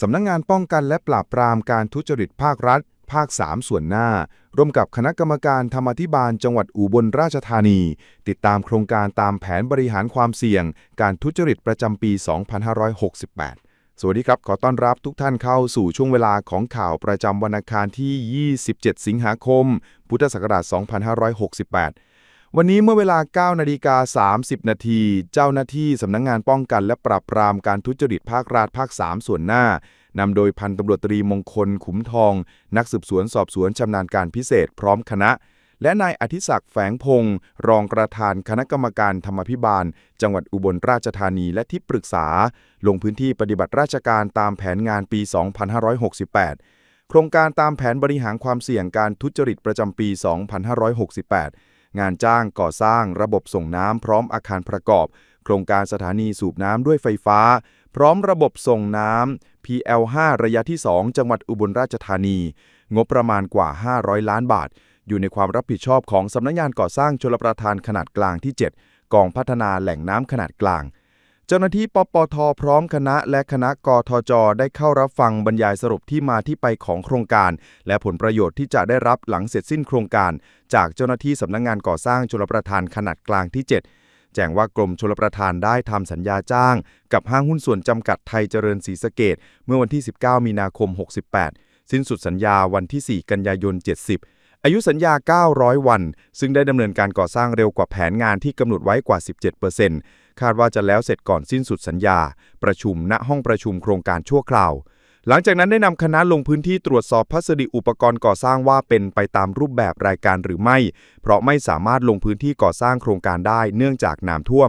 สำนักงงานป้องกันและปราบปรามการทุจริตภาครัฐ ภาค 3 ส่วนหน้า ร่วมกับคณะกรรมการธรรมธิบาลจังหวัดอุบลราชธานี ติดตามโครงการตามแผนบริหารความเสี่ยง การทุจริตประจำปี 2568สวัสดีครับ ขอต้อนรับทุกท่านเข้าสู่ช่วงเวลาของข่าวประจำวันอังคารที่ 27 สิงหาคม พุทธศักราช 2568 วันนี้เมื่อเวลา9นาฬิกา30 นาที เจ้าหน้าที่สำนักงงานป้องกันและปราบปรามการทุจริตภาครัฐภาค 3 ส่วนหน้านำโดยพันตำรวจตรีมงคลขุมทอง นักสืบสวนสอบสวนชำนาญการพิเศษพร้อมคณะ และนายอธิศักดิ์แฝงพงศ์รองประธานคณะกรรมการธรรมพิบาล จังหวัดอุบลราชธานีและที่ปรึกษา ลงพื้นที่ปฏิบัติราชการตามแผนงานปี 2568 โครงการตามแผนบริหารความเสี่ยงการทุจริตประจำปี 2568 งานจ้างก่อสร้างระบบส่งน้ำพร้อมอาคารประกอบ โครงการสถานีสูบน้ำด้วยไฟฟ้า พร้อมระบบส่งน้ำ PL5 ระยะที่ 2 จังหวัดอุบลราชธานี งบประมาณกว่า 500 ล้านบาท อยู่ในความรับผิดชอบของสำนักงานก่อสร้างชลประทานขนาดกลางที่ 7 กองพัฒนาแหล่งน้ำขนาดกลาง เจ้าหน้าที่ปปทพร้อมคณะและคณะกทจ ได้เข้ารับฟังบรรยายสรุปที่มาที่ไปของโครงการ และผลประโยชน์ที่จะได้รับหลังเสร็จสิ้นโครงการ จากเจ้าหน้าที่สำนักงานก่อสร้างชลประทานขนาดกลางที่ 7 แจ้งว่ากรมชลประทานได้ทำสัญญาจ้าง กับห้างหุ้นส่วนจำกัดไทยเจริญศรีสะเกดเมื่อวันที่ 19 มีนาคม 68 สิ้นสุดสัญญาวันที่ 4 กันยายน 70 อายุสัญญา 900 วัน ซึ่งได้ดำเนินการก่อสร้างเร็วกว่าแผนงานที่กำหนดไว้กว่า 17%คาดว่าจะแล้วเสร็จก่อนสิ้นสุดสัญญา ประชุมณห้องประชุมโครงการชั่วคราว หลังจากนั้นได้นำคณะลงพื้นที่ตรวจสอบพัสดุอุปกรณ์ก่อสร้างว่าเป็นไปตามรูปแบบรายการหรือไม่ เพราะไม่สามารถลงพื้นที่ก่อสร้างโครงการได้เนื่องจากน้ำท่วม